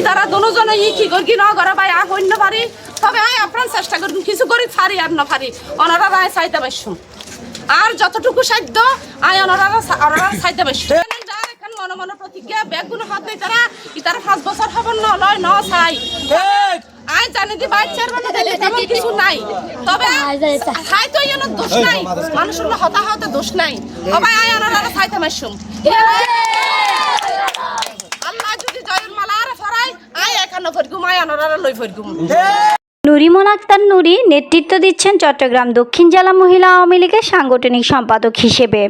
ইতারা দুজনে ই কি করি ন করে ভাই? আর হইন্য পারি। তবে আই আপনার চেষ্টা করুন কিছু করি পারি আর না পারি অনারা রায় চাইতে পারছুম আর যতটুকু সাধ্য আই অনারা অনারা চাইতে পারছুম যার এখান মনে মনে প্রতিজ্ঞা ব্যাগগুলো হাত দেয় তারা। পাঁচ বছর হব ন লয় ন চাই। আই জানি দি বাইক চেয়ারম্যান দিলে তেমন কিছু নাই। তবে খাই তো ইয়েন দোষ নাই। মানুষের হতাহত দোষ নাই। সবাই আই অনারা চাইতে পারছুম আল্লাহ যদি জয়ের মালা আর ফরাই আই এখানে ফরগুম আই অনারা লই ফরগুম নুরিমন আক্তার নুরি নেতৃত্ব দিচ্ছেন চট্টগ্রাম দক্ষিণ জেলা মহিলা আওয়ামী লীগের সাংগঠনিক সম্পাদক হিসেবে।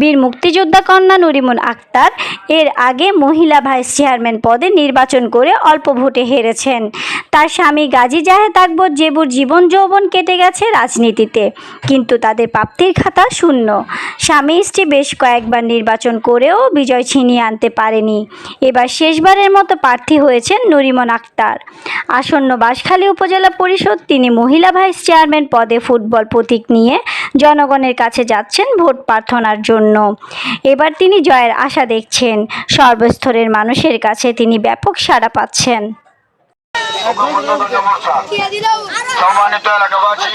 বীর মুক্তিযোদ্ধা কন্যা নুরিমন আক্তার এর আগে মহিলা ভাইস চেয়ারম্যান পদে নির্বাচন করে অল্প ভোটে হেরেছেন। তার স্বামী গাজী জাহেদ আকবর জেবুর জীবন যৌবন কেটে গেছে রাজনীতিতে, কিন্তু তাদের প্রাপ্তির খাতা শূন্য। স্বামী স্ত্রী বেশ কয়েকবার নির্বাচন করেও বিজয় ছিনিয়ে আনতে পারেনি। এবার শেষবারের মতো প্রার্থী হয়েছেন নুরিমন আক্তার। আসন্ন বাঁশখালী উপজেলা পরিষদ তিনি মহিলা ভাইস চেয়ারম্যান পদে ফুটবল প্রতীক নিয়ে জনগণের কাছে যাচ্ছেন ভোট প্রার্থনার জন্য। এবার তিনি জয়ের আশা দেখছেন। সর্বস্তরের মানুষের কাছে তিনি ব্যাপক সাড়া পাচ্ছেন। সম্মানিত এলাকাবাসী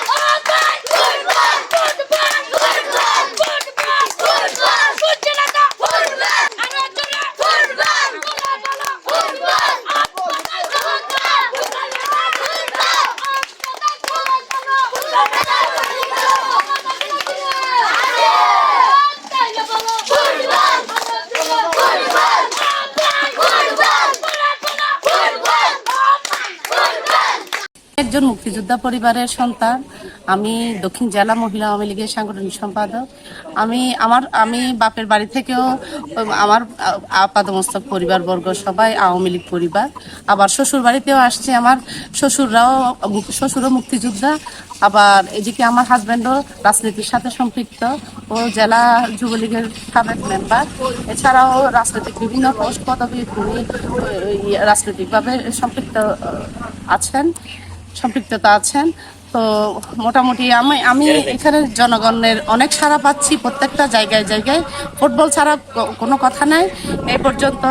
একজন মুক্তিযোদ্ধা পরিবারের সন্তান। আমি দক্ষিণ জেলা মহিলা আওয়ামী লীগের সাংগঠনিক সম্পাদক। আমি আমার, আমি বাপের বাড়ি থেকেও আমার আপাদমস্তক পরিবারবর্গ সবাই আওয়ামী লীগ পরিবার। আবার শ্বশুর বাড়িতেও আসছে আমার শ্বশুররাও শ্বশুরও মুক্তিযোদ্ধা। আবার এদিকে আমার হাজব্যান্ডও রাজনীতির সাথে সম্পৃক্ত ও জেলা যুবলীগের সাবেক মেম্বার এছাড়াও রাজনৈতিক বিভিন্ন পোস্ট পদবি তিনি রাজনৈতিকভাবে সম্পৃক্ত আছেন। সম্পৃক্ততা আছেন। তো মোটামুটি আমি আমি এখানে জনগণের অনেক সাড়া পাচ্ছি প্রত্যেকটা জায়গায় জায়গায়। ফুটবল ছাড়া কোনো কথা নাই। এই পর্যন্ত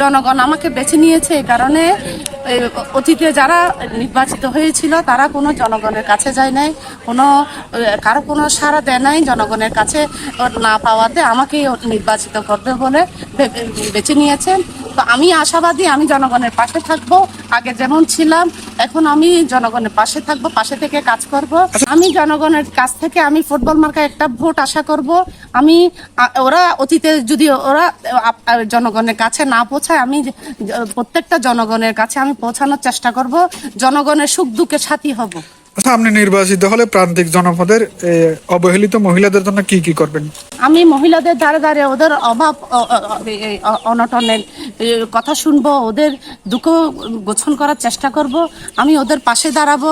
জনগণ আমাকে বেছে নিয়েছে এ কারণে। অতীতে যারা নির্বাচিত হয়েছিল, তারা কোনো জনগণের কাছে যায় নাই, কোনো কারও কোনো সাড়া দেয় নাই জনগণের কাছে না পাওয়াতে আমাকেই নির্বাচিত করবে বলে বেছে নিয়েছেন তো আমি আশাবাদী, আমি জনগণের পাশে থাকব। আগে যেমন ছিলাম, এখন আমি জনগণের পাশে থাকব, পাশে থেকে কাজ করব। আমি জনগণের কাছ থেকে আমি ফুটবল মার্কা একটা ভোট আশা করব। আমি ওরা অতীতে যদি ওরা জনগণের কাছে না পৌঁছায়, আমি প্রত্যেকটা জনগণের কাছে আমি পৌঁছানোর চেষ্টা করব জনগণের সুখ দুঃখে সাথী হব। সামনে নির্বাচিত হলে প্রান্তিক জনপদের অবহেলিত মহিলাদের জন্য কি কি করবেন? আমি মহিলাদের দ্বারে দ্বারে ওদের অভাব অনটনের কথা শুনব ওদের দুঃখ গোছন করার চেষ্টা করব। আমি ওদের পাশে দাঁড়াবো।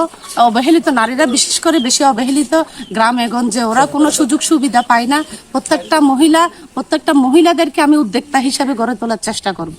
অবহেলিত নারীরা বিশেষ করে বেশি অবহেলিত গ্রামে গঞ্জে ওরা কোনো সুযোগ সুবিধা পায় না। প্রত্যেকটা মহিলা প্রত্যেকটা মহিলাদেরকে আমি উদ্যোক্তা হিসাবে গড়ে তোলার চেষ্টা করব।